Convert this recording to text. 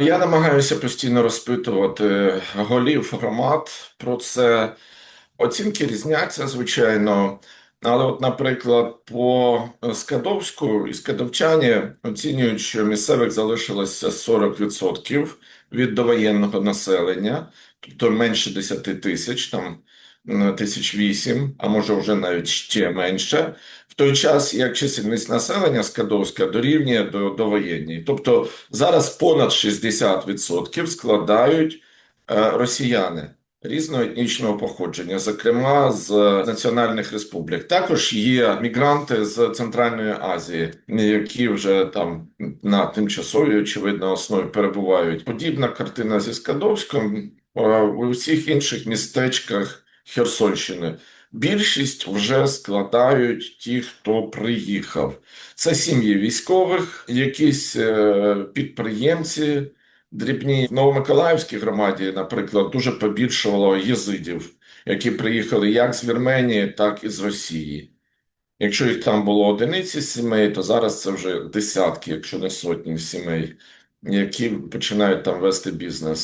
Я намагаюся постійно розпитувати голів громад про це. Оцінки різняться, звичайно. Але, от, наприклад, по Скадовську і скадовчані оцінюють, що місцевих залишилося 40% від довоєнного населення, тобто менше 10 тисяч, там тисяч вісім, а може вже навіть ще менше. В той час, як чисельність населення Скадовська дорівнює до довоєнній. Тобто зараз понад 60% складають е, росіяни різного етнічного походження, зокрема з національних республік. Також є мігранти з Центральної Азії, які вже там на тимчасовій, очевидно, основі перебувають. Подібна картина зі Скадовськом е, у всіх інших містечках Херсонщини. Більшість вже складають ті, хто приїхав. Це сім'ї військових, якісь е, підприємці, дрібні. В Новомиколаївській громаді, наприклад, дуже побільшувало єзидів, які приїхали як з Вірменії, так і з Росії. Якщо їх там було одиниці сімей, то зараз це вже десятки, якщо не сотні сімей, які починають там вести бізнес.